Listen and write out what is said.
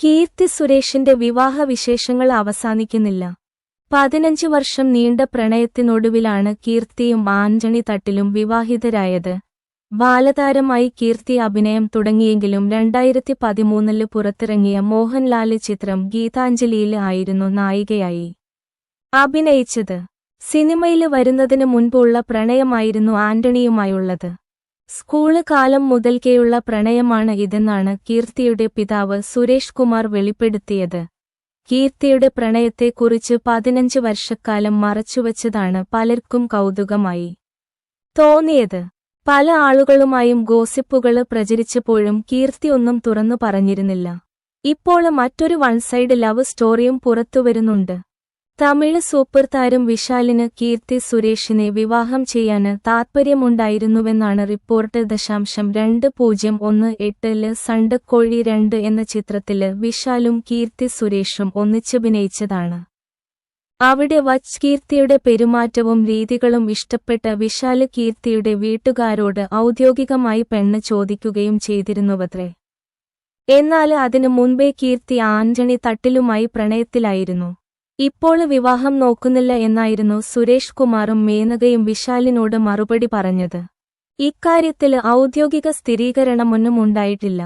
കീർത്തി സുരേഷിന്റെ വിവാഹ വിശേഷങ്ങൾ അവസാനിക്കുന്നില്ല. പതിനഞ്ച് വർഷം നീണ്ട പ്രണയത്തിനൊടുവിലാണ് കീർത്തിയും ആന്റണി തട്ടിലും വിവാഹിതരായത്. ബാലതാരമായി കീർത്തി അഭിനയം തുടങ്ങിയെങ്കിലും രണ്ടായിരത്തി പതിമൂന്നിൽ പുറത്തിറങ്ങിയ മോഹൻലാൽ ചിത്രം ഗീതാഞ്ജലിയിൽ ആയിരുന്നു നായികയായി. അഭിനയിച്ചത് സിനിമയിൽ വരുന്നതിന് മുൻപുള്ള പ്രണയമായിരുന്നു ആന്റണിയുമായുള്ളത്. സ്കൂൾ കാലം മുതൽക്കേയുള്ള പ്രണയമാണ് ഇതെന്നാണ് കീർത്തിയുടെ പിതാവ് സുരേഷ് കുമാർ വെളിപ്പെടുത്തിയത്. കീർത്തിയുടെ പ്രണയത്തെക്കുറിച്ച് പതിനഞ്ച് വർഷക്കാലം മറച്ചുവച്ചതാണ് പലർക്കും കൗതുകമായി. തോന്നിയത് പല ആളുകളുമായും ഗോസിപ്പുകൾ പ്രചരിച്ചപ്പോഴും കീർത്തി ഒന്നും തുറന്നു പറഞ്ഞിരുന്നില്ല. ഇപ്പോൾ മറ്റൊരു വൺ സൈഡ് ലവ് സ്റ്റോറിയും പുറത്തുവരുന്നുണ്ട്. തമിഴ് സൂപ്പർ താരം വിശാലിന് കീർത്തി സുരേഷിനെ വിവാഹം ചെയ്യാന് താത്പര്യമുണ്ടായിരുന്നുവെന്നാണ് റിപ്പോർട്ട്. ദശാംശം രണ്ട് പൂജ്യം ഒന്ന് എട്ടിൽ സണ്ടക്കോഴി രണ്ട് എന്ന ചിത്രത്തിൽ വിശാലും കീർത്തി സുരേഷും ഒന്നിച്ചഭിനയിച്ചതാണ് അവിടെ വച്ച് കീർത്തിയുടെ പെരുമാറ്റവും രീതികളും ഇഷ്ടപ്പെട്ട വിശാൽ കീർത്തിയുടെ വീട്ടുകാരോട് ഔദ്യോഗികമായി പെണ്ണ് ചോദിക്കുകയും ചെയ്തിരുന്നുവത്രേ. എന്നാൽ അതിനു മുൻപേ കീർത്തി ആന്റണി തട്ടിലുമായി പ്രണയത്തിലായിരുന്നു. ഇപ്പോൾ വിവാഹം നോക്കുന്നില്ല എന്നായിരുന്നു സുരേഷ് കുമാറും മേനകയും വിശാലിനോട് മറുപടി പറഞ്ഞത്. ഇക്കാര്യത്തിൽ ഔദ്യോഗിക സ്ഥിരീകരണമൊന്നും ഉണ്ടായിട്ടില്ല.